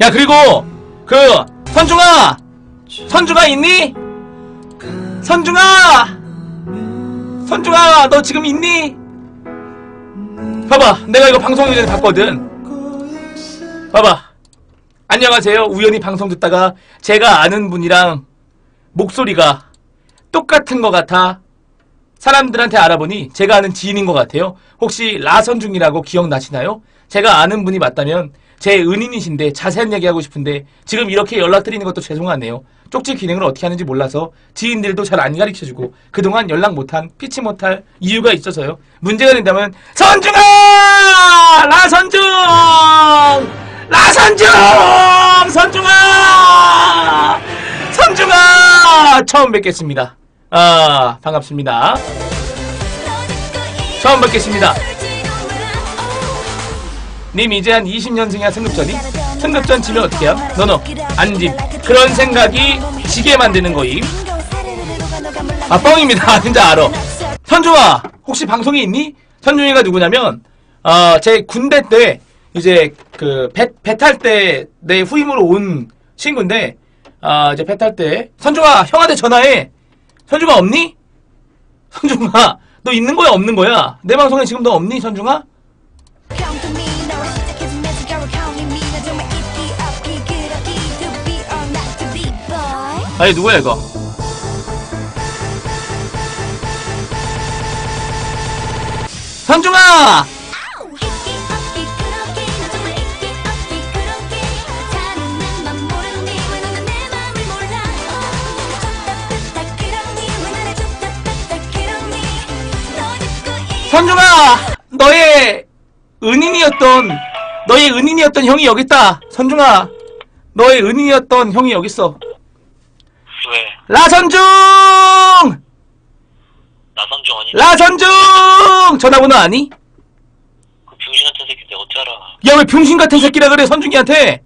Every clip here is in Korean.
야 그리고 그 선중아 선중아 있니? 선중아 선중아 너 지금 있니? 봐봐 내가 이거 방송 전에 봤거든 봐봐 안녕하세요 우연히 방송 듣다가 제가 아는 분이랑 목소리가 똑같은 것 같아 사람들한테 알아보니 제가 아는 지인인 것 같아요 혹시 라선중이라고 기억나시나요? 제가 아는 분이 맞다면 제 은인이신데 자세한 얘기하고 싶은데 지금 이렇게 연락드리는 것도 죄송하네요. 쪽지 기능을 어떻게 하는지 몰라서 지인들도 잘 안 가르쳐주고 그동안 연락 못한 피치 못할 이유가 있어서요. 문제가 된다면 선중아! 라선중! 라선중! 선중아! 선중아! 처음 뵙겠습니다. 아 반갑습니다. 처음 뵙겠습니다. 님 이제 한 20년생이야 승급전이? 승급전 지면 어떡해요? 너너 안짐 그런 생각이 지게 만드는 거임 아 뻥입니다 진짜 알아 선중아 혹시 방송에 있니? 선중이가 누구냐면 어, 제 군대 때 이제 그 배 탈 때 내 후임으로 온 친구인데 아 이제 배 탈 때 선중아 형한테 전화해 선중아 없니? 선중아 너 있는 거야 없는 거야? 내 방송에 지금 너 없니 선중아? 아니 누구야 이거? 선중아! 선중아! 너의 은인이었던 너의 은인이었던 형이 여기 있다. 선중아, 너의 은인이었던 형이 여기 있어. 왜? 라선중! 나선중 아니? 라선중! 전화번호 아니? 그 병신 같은 새끼 내가 어떻게 알아? 야 왜 병신 같은 새끼라 그래 선중이한테?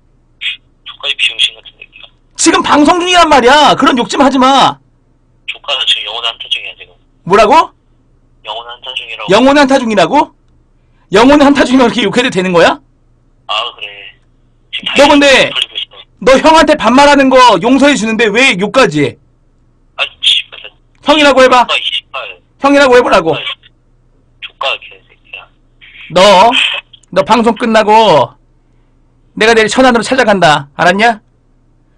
조카이 병신 같은 새끼야. 지금 방송 중이란 말이야. 그런 욕 좀 하지 마. 조카는 지금 영혼의 한타 중이야 지금. 뭐라고? 영혼의 한타 중이라고. 영혼의 한타 중이라고? 영혼의 한타 중이면 그렇게 욕해도 되는 거야? 아 그래. 지금 너 근데-. 너 형한테 반말하는 거 용서해 주는데 왜 욕까지 해? 아 씨발. 형이라고 해봐. 씨발. 형이라고 해보라고. 조카 개새끼야. 너, 너 방송 끝나고 내가 내일 천안으로 찾아간다. 알았냐?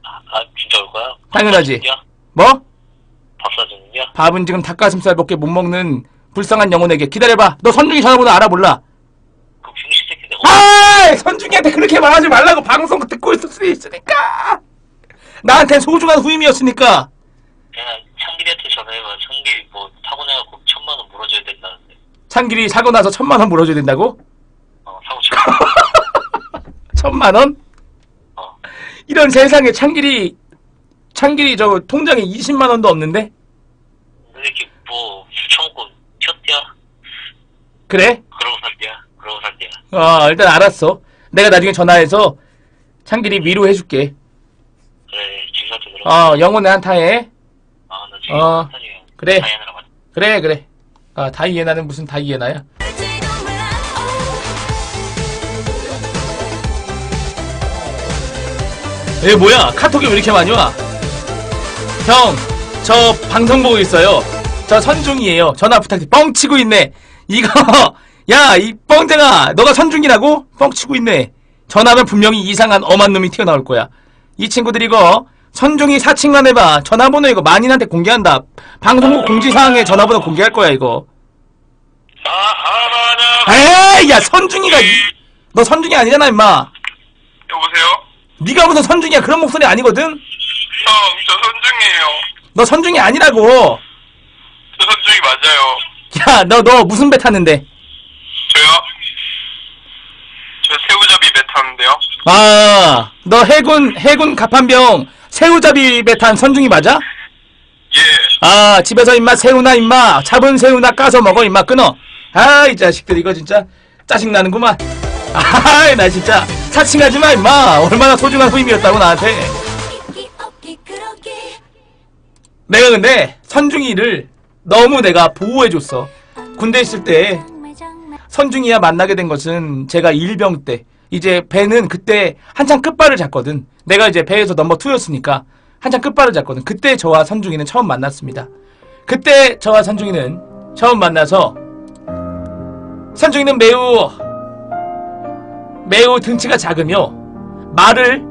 아, 아 진짜 올 거야? 당연하지. 야 뭐? 밥 사주는냐? 밥은 지금 닭가슴살 밖에 못 먹는 불쌍한 영혼에게 기다려봐. 너 선중이 전화번호 알아 몰라? 선중이한테 그렇게 말하지 말라고 방송 듣고 있을 수 있으니까. 나한텐 소중한 후임이었으니까. 그냥 창길이한테 전화해봐. 창길이 뭐 사고 내갖고 천만 원 물어줘야 된다는데. 창길이 사고 나서 천만 원 물어줘야 된다고? 어 사고 쳐. 천만 원? 어. 이런 세상에 창길이 창길이 저 통장에 20만 원도 없는데? 이 새끼 뭐 수청고 튀었대야. 그래? 그러고 어, 일단 알았어. 내가 나중에 전화해서 창길이 위로해줄게. 그래 지사한테 들어. 어, 영혼의 한타에. 아 나 지금 어. 그래. 맞. 그래, 그래. 아, 다이애나는 무슨 다이애나야? 얘 뭐야? 카톡이 왜 이렇게 많이 와? 형, 저 방송 보고 있어요. 저 선중이에요. 전화 부탁해. 뻥치고 있네. 이거, 야, 이 뻥쟁아, 너가 선중이라고? 뻥치고 있네. 전화하면 분명히 이상한 엄한 놈이 튀어나올 거야. 이 친구들 이거, 선중이 사칭만 해봐. 전화번호 이거 만인한테 공개한다. 방송국 공지사항에 전화번호 공개할 거야, 이거. 아하나. 에이, 야, 선중이가, 이- 너 선중이 아니잖아, 임마. 여보세요? 네가 무슨 선중이야. 그런 목소리 아니거든? 형, 저 선중이에요. 너 선중이 아니라고. 저 선중이 맞아요. 야, 너, 너 무슨 배 탔는데? 저요? 저 새우잡이 배 타는데요. 아, 너 해군, 해군 갑판병 새우잡이 배 탄 선중이 맞아? 예. 아, 집에서 임마 새우나 임마 잡은 새우나 까서 먹어 임마 끊어. 아, 이 자식들 이거 진짜 짜증나는구만. 아, 나 진짜 사칭하지 마 임마. 얼마나 소중한 후임이었다고 나한테. 내가 근데 선중이를 너무 내가 보호해줬어. 군대 있을 때 선중이와 만나게 된 것은 제가 일병 때 이제 배는 그때 한창 끝발을 잡거든. 내가 이제 배에서 넘버 2였으니까 한창 끝발을 잡거든. 그때 저와 선중이는 처음 만났습니다. 그때 저와 선중이는 처음 만나서 선중이는 매우 매우 등치가 작으며 말을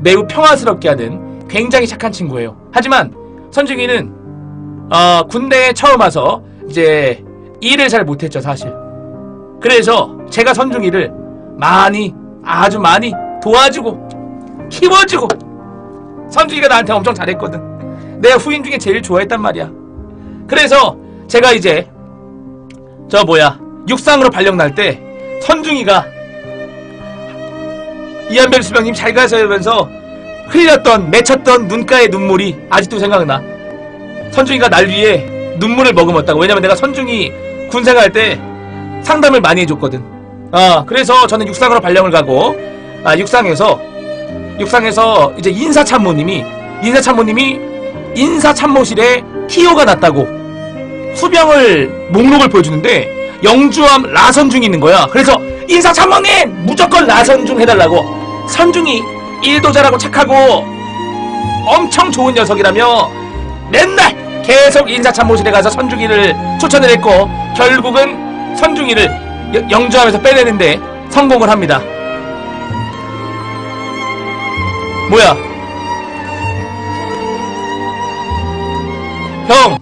매우 평화스럽게 하는 굉장히 착한 친구예요. 하지만 선중이는 어, 군대에 처음 와서 이제 일을 잘 못했죠 사실. 그래서 제가 선중이를 많이 아주 많이 도와주고 키워주고 선중이가 나한테 엄청 잘했거든. 내가 후임 중에 제일 좋아했단 말이야. 그래서 제가 이제 저 뭐야 육상으로 발령 날 때 선중이가 이한별 수병님 잘 가세요 하면서 흘렸던 맺혔던 눈가의 눈물이 아직도 생각나. 선중이가 날 위해 눈물을 머금었다고. 왜냐면 내가 선중이 군 생활 때 상담을 많이 해줬거든. 아, 그래서 저는 육상으로 발령을 가고, 아, 육상에서, 육상에서 이제 인사참모님이, 인사참모님이 인사참모실에 티오가 났다고 수병을 목록을 보여주는데, 영주함 라선중이 있는 거야. 그래서 인사참모님! 무조건 라선중 해달라고. 선중이 일도 잘하고 착하고 엄청 좋은 녀석이라며 맨날 계속 인사참모실에 가서 선중이를 추천을 했고 결국은 선중이를 여- 영주함에서 빼내는데 성공을 합니다. 뭐야? 형,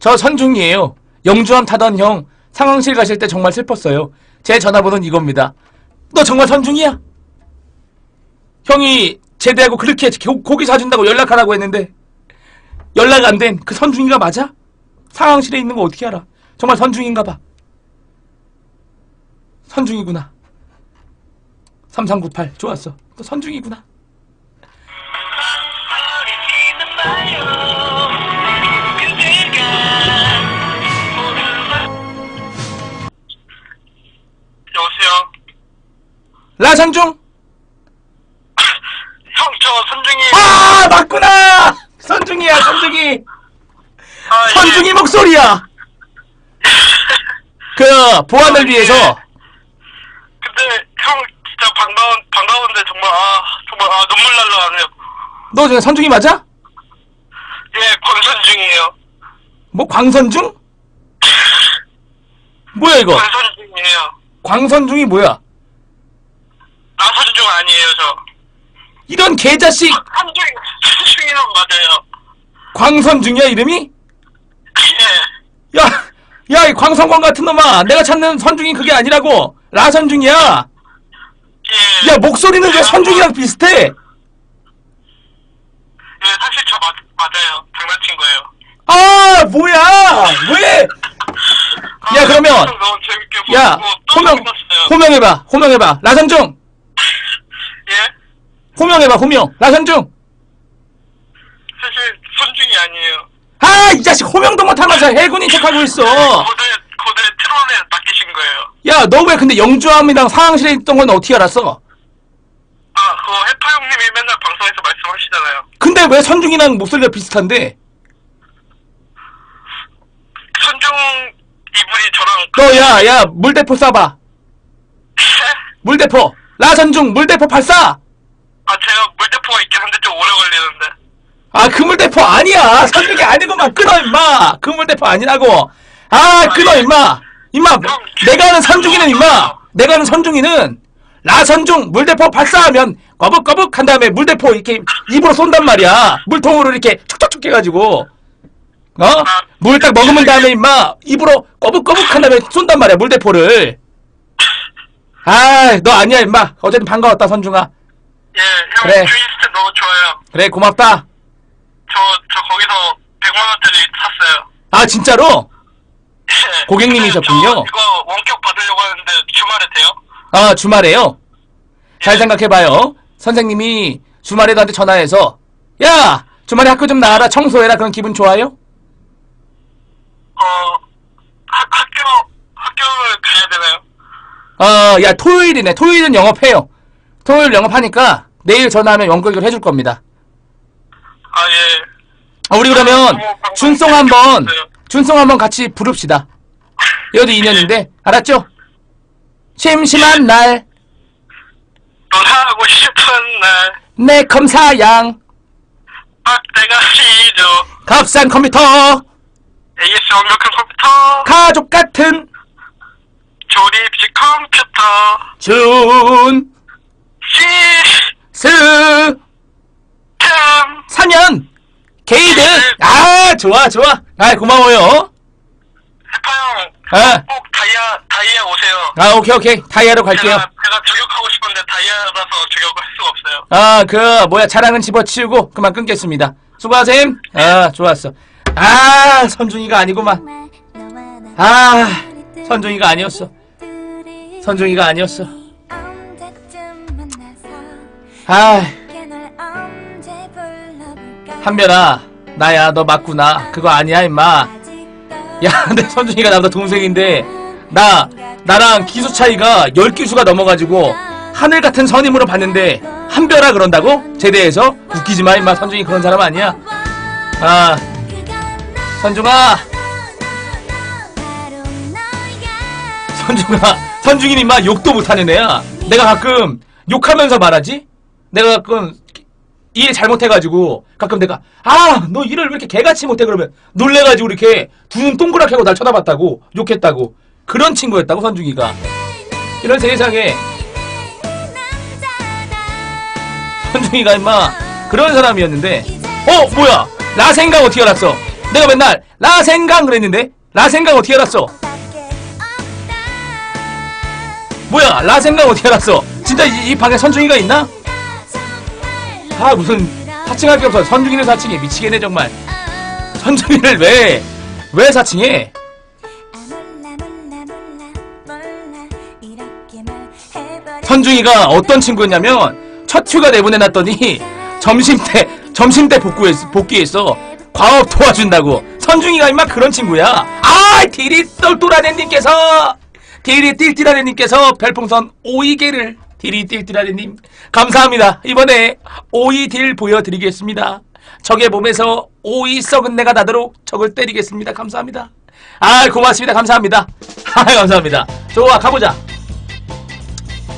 저 선중이에요. 영주함 타던 형 상황실 가실 때 정말 슬펐어요. 제 전화번호는 이겁니다. 너 정말 선중이야? 형이 제대하고 그렇게 고- 고기 사준다고 연락하라고 했는데 연락 안 된 그 선중이가 맞아? 상황실에 있는 거 어떻게 알아? 정말 선중인가 봐. 선중이구나. 3398 좋았어. 너 선중이구나. 여보세요? 라선중? 형, 저 선중이. 아 맞구나. 선중이야 선중이. 아, 예. 선중이 목소리야. 그 보안을 위해서 근데 형 진짜 반가운, 반가운데 정말, 아, 정말, 아, 눈물 날라 하네요. 너 지금 선중이 맞아? 예, 권선 중이에요. 뭐 광선중? 뭐야 이거? 권선 중이에요. 광선중이 뭐야? 나선 중 아니에요, 저. 이런 개자식 선중, 선중이는 맞아요. 광선중이야 이름이? 예. 야, 야, 이 광선광 같은 놈아. 내가 찾는 선중이 그게 아니라고. 라선중이야. 예. 야, 목소리는 왜 선중이랑 비슷해? 예, 사실 저 맞, 맞아요. 장난친 거예요. 아, 뭐야. 왜? 아, 야, 그러면, 너무 재밌게 야, 보고 또 호명, 재밌었어요. 호명해봐. 호명해봐. 라선중. 예? 호명해봐, 호명. 라선중. 사실 선중이 아니에요. 아, 이 자식 호명도 못하면서 해군인 척하고 있어. 고대, 고대 트론에 맡기신 거예요. 야, 너 왜 근데 영주함이랑 상황실에 있던 건 어떻게 알았어? 아, 그거 해파 형님이 맨날 방송에서 말씀하시잖아요. 근데 왜 선중이랑 목소리가 비슷한데? 선중 이분이 저랑 너, 야, 야, 물대포 쏴봐. 물대포. 라선중, 물대포 발사! 아, 제가 물대포가 있긴 한데 좀 오래 걸리는데. 아, 그물대포 아니야. 선중이 아니고만 끊어, 임마. 그물대포 아니라고. 아, 끊어, 임마. 임마, 내가 아는 선중이는, 임마. 내가 아는 선중이는, 라선중, 물대포 발사하면, 꺼북꺼북 한 다음에 물대포 이렇게 입으로 쏜단 말이야. 물통으로 이렇게 촉촉촉 해가지고. 어? 물 딱 먹으면 다음에, 임마, 입으로 꺼북꺼북 한 다음에 쏜단 말이야, 물대포를. 아, 너 아니야, 임마. 어쨌든 반가웠다, 선중아. 예, 형 그래. 트위스트 너무 좋아요. 그래, 고맙다. 저, 저 거기서 100만원짜리 샀어요. 아, 진짜로? 예. 고객님이셨군요. 저 이거 원격 받으려고 하는데 주말에 돼요? 아, 주말에요? 잘 생각해봐요. 선생님이 주말에 너한테 전화해서, 야! 주말에 학교 좀 나와라, 청소해라, 그런 기분 좋아요? 어, 학, 학교, 학교를 가야 되나요? 어, 야, 토요일이네. 토요일은 영업해요. 토요일 영업하니까 내일 전화하면 연결을 해줄 겁니다. 아, 예. 어, 우리 그러면 준송 한번, 준송 한번 같이 부릅시다. 이것도 인연인데, 알았죠? 심심한 날, 떠나고 싶은 날. 내 검사양, 빡대가 시죠 값싼 컴퓨터, AS 완벽한 컴퓨터. 가족 같은 조립식 컴퓨터. 준, 시 스 템 스, 사면, 게이드. 아, 좋아, 좋아. 아, 고마워요. 해파형 아, 꼭 다이아 다이아 오세요 아, 오케이, 오케이. 다이아로 갈게요. 제가, 제가 저격하고 싶은데 다이아라서 저격을 할 수가 없어요 아, 그, 뭐야, 자랑은 집어치우고, 그만 끊겠습니다. 수고하셈. 아, 좋았어. 아, 선중이가 아니구만. 아, 선중이가 아니었어. 선중이가 아니었어. 아, 한별아, 나야, 너 맞구나. 그거 아니야, 임마. 야, 근데 선중이가 나보다 동생인데, 나, 나랑 기수 차이가 10기수가 넘어가지고, 하늘 같은 선임으로 봤는데, 한별아 그런다고? 제대해서? 웃기지 마, 임마. 선중이 그런 사람 아니야. 아, 선중아, 선중아, 선중이는 임마 욕도 못하는 애야. 내가 가끔 욕하면서 말하지? 내가 가끔 일 잘못해가지고 가끔 내가 아 너 일을 왜 이렇게 개같이 못해? 그러면 놀래가지고 이렇게 두 눈 동그랗게 하고 날 쳐다봤다고 욕했다고. 그런 친구였다고 선중이가. 이런 세상에. 선중이가 임마 그런 사람이었는데 어 뭐야? 라생강 어떻게 알았어? 내가 맨날 라생강 그랬는데 라생강 어떻게 알았어? 뭐야? 라생강 어떻게 알았어? 진짜 이, 이 방에 선중이가 있나 아 무슨 사칭할 게 없어. 선중이는 사칭해. 미치겠네 정말. 선중이를 왜 왜 사칭해? 선중이가 어떤 친구였냐면 첫 휴가 내보내놨더니 점심때 점심때 복구했, 복귀했어. 과업 도와준다고. 선중이가 임마 그런 친구야. 아 디리 똘똘하네님께서 디리 띨띨하네님께서 별풍선 5이개를 디리 띨띨하네님 감사합니다. 이번에 5이딜 보여드리겠습니다. 적의 몸에서 5이 썩은 내가 나도록 적을 때리겠습니다. 감사합니다. 아 고맙습니다. 감사합니다. 아 감사합니다. 좋아 가보자.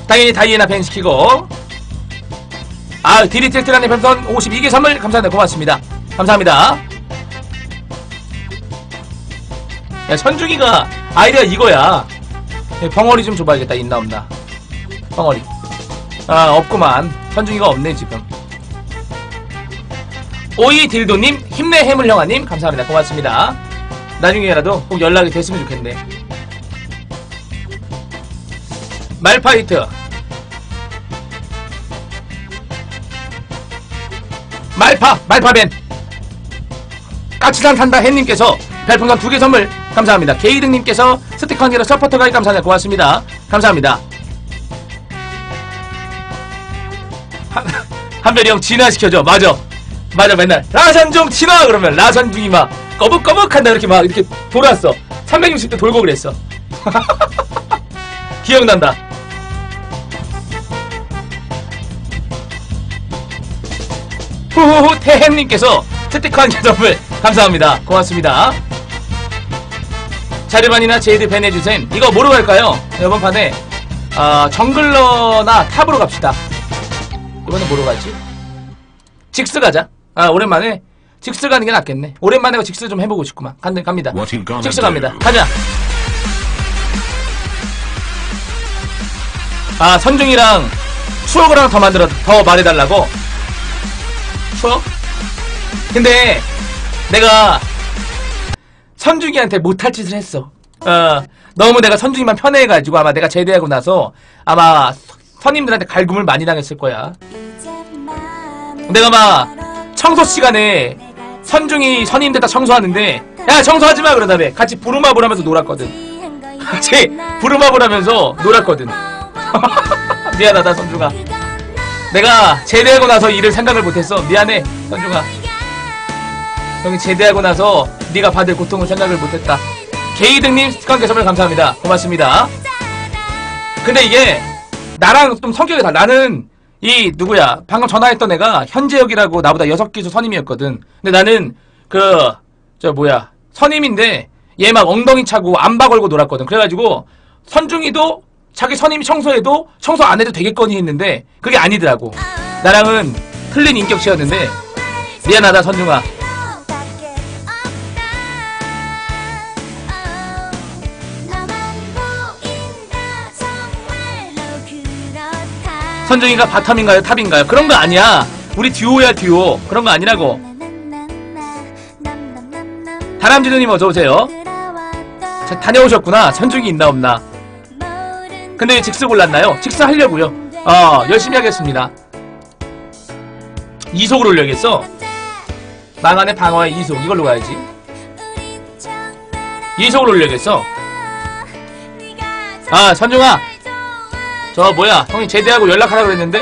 당연히 다이애나 벤 시키고. 아 디리틸틀한의 별풍선 52개 선물 감사합니다. 고맙습니다. 감사합니다. 야 선중이가 아이디어 이거야. 예, 벙어리 좀 줘봐야겠다. 있나 없나. 벙어리 아 없구만. 선중이가 없네 지금. 오이 딜도님 힘내 해물형아님 감사합니다. 고맙습니다. 나중에라도 꼭 연락이 됐으면 좋겠네. 말파이트. 말파 말파벤. 까치산 탄다 햇님께서 별풍선 두 개 선물 감사합니다. 게이등님께서 스티커 한 개로 서포터 가입 감사합니다. 고맙습니다. 감사합니다 한별이 형 진화시켜줘. 맞아. 맞아 맨날. 라산중 진화 그러면 라산 중이 막 꺼벅꺼벅한다. 이렇게 막 이렇게 돌았어. 360도 돌고 그랬어. 기억난다. 후후후 태햄님께서 스티커 한개 선물 감사합니다. 고맙습니다. 자르반이나 제이드 벤 해주셈 이거 뭐로 갈까요? 이번 판에 아, 정글러나 탑으로 갑시다 이번에 뭐로 가지? 직스 가자. 아 오랜만에 직스 가는 게 낫겠네. 오랜만에 직스 좀 해보고 싶구만. 간, 갑니다. 직스? 갑니다. 가자. 아 선중이랑 추억을 하나 더 만들어 더 말해달라고? 추억? 근데 내가 선중이한테 못할 짓을 했어. 어 너무 내가 선중이만 편해해가지고 아마 내가 제대하고 나서 아마 서- 선임들한테 갈굼을 많이 당했을 거야. 내가 막 청소 시간에 선중이 선임들 다 청소하는데 야 청소하지 마! 그러다며 같이 부루마블 하면서 놀았거든. 같이 부루마블 하면서 놀았거든. 미안하다 선중아. 내가 제대하고 나서 일을 생각을 못했어. 미안해 선중아. 형이 제대하고 나서 네가 받을 고통을 생각을 못했다. 게이등님 스티커 한개 선물 감사합니다. 고맙습니다. 근데 이게 나랑 좀 성격이 달라 나는 이 누구야 방금 전화했던 애가 현재혁이라고 나보다 여섯 기수 선임이었거든 근데 나는 그 저 뭐야 선임인데 얘 막 엉덩이 차고 안바 걸고 놀았거든 그래가지고 선중이도 자기 선임이 청소해도 청소 안 해도 되겠거니 했는데 그게 아니더라고. 나랑은 틀린 인격체였는데 미안하다 선중아. 선중이가 바텀인가요 탑인가요? 그런 거 아니야. 우리 듀오야 듀오. 그런 거 아니라고. 다람쥐누님 어서 오세요. 자, 다녀오셨구나. 선중이 있나 없나. 근데 왜 직스 골랐나요? 직스 하려고요. 어 열심히 하겠습니다. 이속을 올려야겠어. 망한의 방어의 이속 이걸로 가야지. 이속을 올려야겠어. 아 선중아 저 뭐야? 형이 제대하고 연락하라고 그랬는데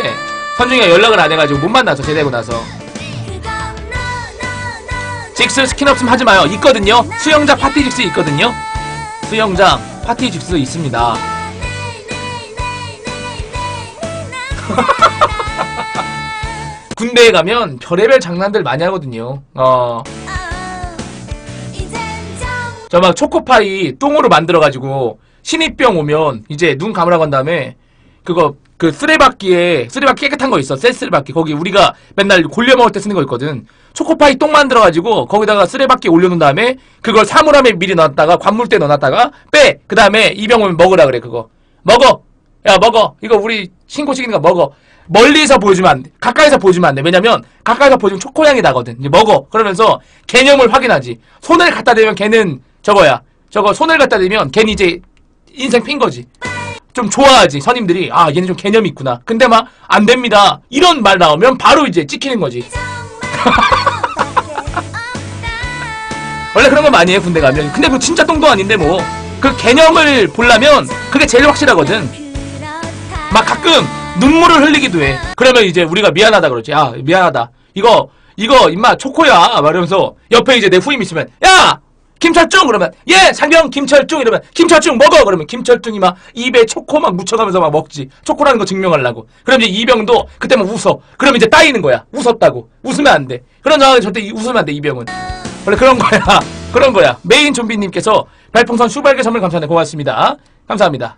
선중이가 연락을 안 해가지고 못 만나서 제대하고 나서. 직스 스킨 없으면 하지 마요. 있거든요. 수영장 파티 직스 있거든요. 수영장 파티 직스 있습니다. 군대에 가면 별의별 장난들 많이 하거든요. 어. 저 막 초코파이 똥으로 만들어가지고 신입병 오면 이제 눈 감으라고 한 다음에 그거 그 쓰레받기에 쓰레받기 깨끗한 거 있어 새 쓰레받기 거기 우리가 맨날 골려 먹을 때 쓰는 거 있거든 초코파이 똥 만들어 가지고 거기다가 쓰레받기 올려 놓은 다음에 그걸 사물함에 미리 넣었다가 관물대에 넣어 놨다가 빼 그 다음에 이병 오면 먹으라 그래 그거 먹어 야 먹어 이거 우리 신고식이니까 먹어 멀리서 보여주면 안 돼. 가까이서 보여주면 안 돼. 왜냐면 가까이서 보여주면 초코향이 나거든. 이제 먹어. 그러면서 개념을 확인하지. 손을 갖다 대면 걔는 저거야. 저거 손을 갖다 대면 걔는 이제 인생 핀 거지. 좀 좋아하지. 선임들이 아 얘는 좀 개념이 있구나. 근데 막 안 됩니다. 이런 말 나오면 바로 이제 찍히는 거지. 원래 그런 거 많이 해 군대 가면. 근데 그 진짜 똥도 아닌데 뭐. 그 개념을 보려면 그게 제일 확실하거든. 막 가끔 눈물을 흘리기도 해. 그러면 이제 우리가 미안하다 그러지. 야, 미안하다. 이거, 이거, 임마, 초코야. 말하면서 옆에 이제 내 후임 있으면, 야! 김철중! 그러면, 예! 상경 김철중! 이러면, 김철중 먹어! 그러면 김철중이 막 입에 초코 막 묻혀가면서 막 먹지. 초코라는 거 증명하려고. 그럼 이제 이병도 그때 막 웃어. 그럼 이제 따이는 거야. 웃었다고. 웃으면 안 돼. 그런 상황에 절대 이- 웃으면 안 돼, 이병은. 원래 그런 거야. 그런 거야. 메인 좀비님께서 별풍선 수백개 선물 감사합니다. 고맙습니다. 감사합니다.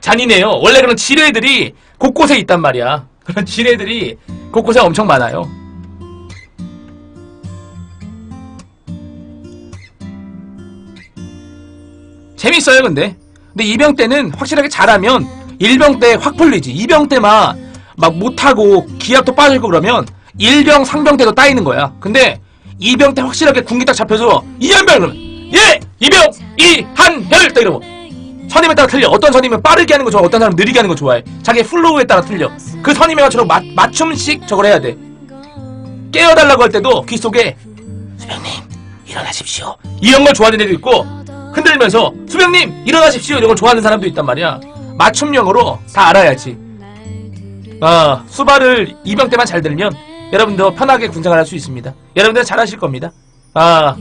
잔인해요. 원래 그런 지뢰들이 곳곳에 있단 말이야. 그런 지뢰들이 곳곳에 엄청 많아요. 재밌어요, 근데. 근데 이병 때는 확실하게 잘하면 일병 때 확 풀리지. 이병 때만 막 못하고 기압도 빠지고 그러면 일병, 상병 때도 따이는 거야. 근데 이병 때 확실하게 군기 딱 잡혀서 이한병 그러면 예! 이병! 이한혈! 딱 이러고 선임에 따라 틀려. 어떤 선임은 빠르게 하는 거 좋아. 어떤 사람은 느리게 하는 거 좋아해. 자기 플로우에 따라 틀려. 그 선임에 맞춰서 맞, 맞춤식 저걸 해야 돼. 깨워달라고 할 때도 귀 속에 수병님 일어나십시오. 이런 걸 좋아하는 애도 있고 흔들면서 수병님 일어나십시오. 이런 걸 좋아하는 사람도 있단 말이야. 맞춤형으로 다 알아야지. 아 수발을 이병 때만 잘 들면 여러분도 편하게 군생활 할 수 있습니다. 여러분들 잘하실 겁니다. 아